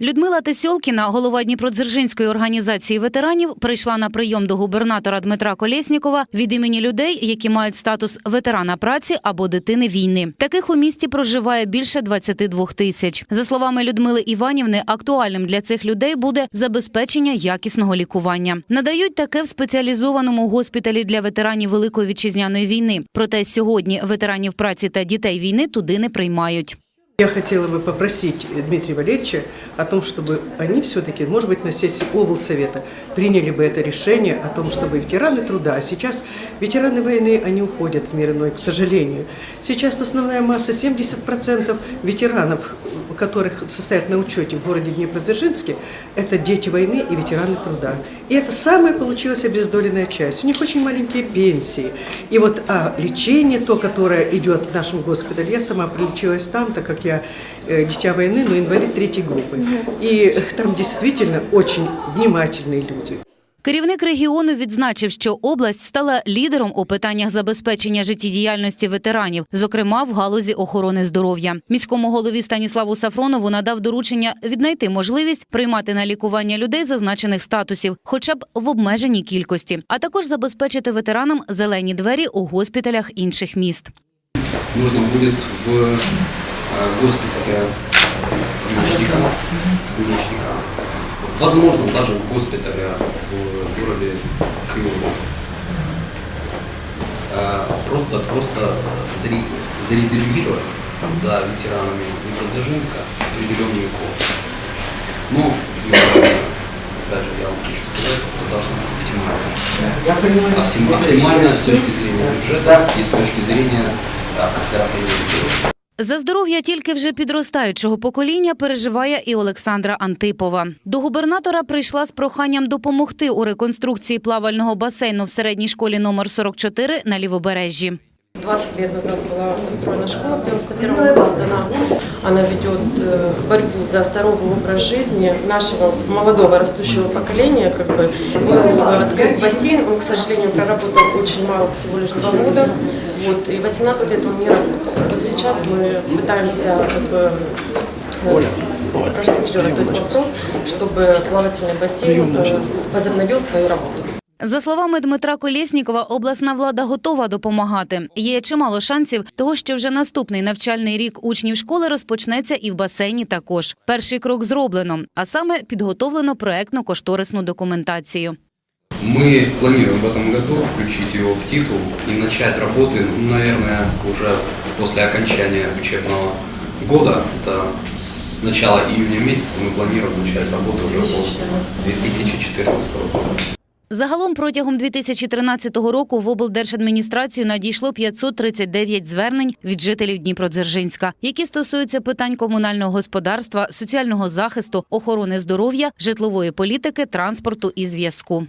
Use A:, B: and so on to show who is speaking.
A: Людмила Тесьолкіна, голова Дніпродзержинської організації ветеранів, прийшла на прийом до губернатора Дмитра Колєснікова від імені людей, які мають статус ветерана праці або дитини війни. Таких у місті проживає більше 22 тисяч. За словами Людмили Іванівни, актуальним для цих людей буде забезпечення якісного лікування. Надають таке в спеціалізованому госпіталі для ветеранів Великої вітчизняної війни. Проте сьогодні ветеранів праці та дітей війни туди не приймають.
B: Я хотела бы попросить Дмитрия Валерьевича о том, чтобы они все-таки, может быть, на сессии облсовета приняли бы это решение о том, чтобы ветераны труда, а сейчас ветераны войны, они уходят в мир иной, к сожалению. Сейчас основная масса, 70% ветеранов, которых состоят на учете в городе Днепродзержинске, это дети войны и ветераны труда. И это самая получилась обездоленная часть. У них очень маленькие пенсии. И вот а лечение, то, которое идет в нашем госпитале, я сама прилечилась там, так как я э, дитя войны, но инвалид третьей группы. И там действительно очень внимательные люди.
A: Керівник регіону відзначив, що область стала лідером у питаннях забезпечення життєдіяльності ветеранів, зокрема в галузі охорони здоров'я. Міському голові Станіславу Сафронову надав доручення віднайти можливість приймати на лікування людей зазначених статусів, хоча б в обмеженій кількості, а також забезпечити ветеранам зелені двері у госпіталях інших міст.
C: нужно будет в э, госпитале больничника, больничника, возможно, даже в госпитале в городе Крылово. Э, Просто, просто заре- зарезервировать за ветеранами Днепродзержинска определенную комнату. Ну, э, даже я вам хочу сказать, это должно быть оптимально. Оптим- Оптимально с точки зрения бюджета и с точки зрения э, оздоровления.
A: За здоров'я тільки вже підростаючого покоління переживає і Олександра Антипова. До губернатора прийшла з проханням допомогти у реконструкції плавального басейну в середній школі номер 44 на лівобережжі.
D: 20 лет назад была построена школа, в 91 году сдана. Она ведет э, борьбу за здоровый образ жизни нашего молодого растущего поколения. Как бы. Был открыт бассейн, он, к сожалению, проработал очень мало, всего лишь два года. Вот, и 18 лет он не работает. Вот сейчас мы пытаемся как бы, э, проштудировать этот вопрос, чтобы плавательный бассейн э, возобновил свою работу.
A: За словами Дмитра Колєснікова, обласна влада готова допомагати. Є чимало шансів того, що вже наступний навчальний рік учнів школи розпочнеться і в басейні також. Перший крок зроблено, а саме підготовлено проектно-кошторисну документацію.
C: Мы планируем в этом году включить его в титул и начать работы, ну, наверное, уже после окончания учебного года. Это с начала июня месяца мы планируем начать работу уже по 2014 года.
A: Загалом протягом 2013 року в облдержадміністрацію надійшло 539 звернень від жителів Дніпродзержинська, які стосуються питань комунального господарства, соціального захисту, охорони здоров'я, житлової політики, транспорту і зв'язку.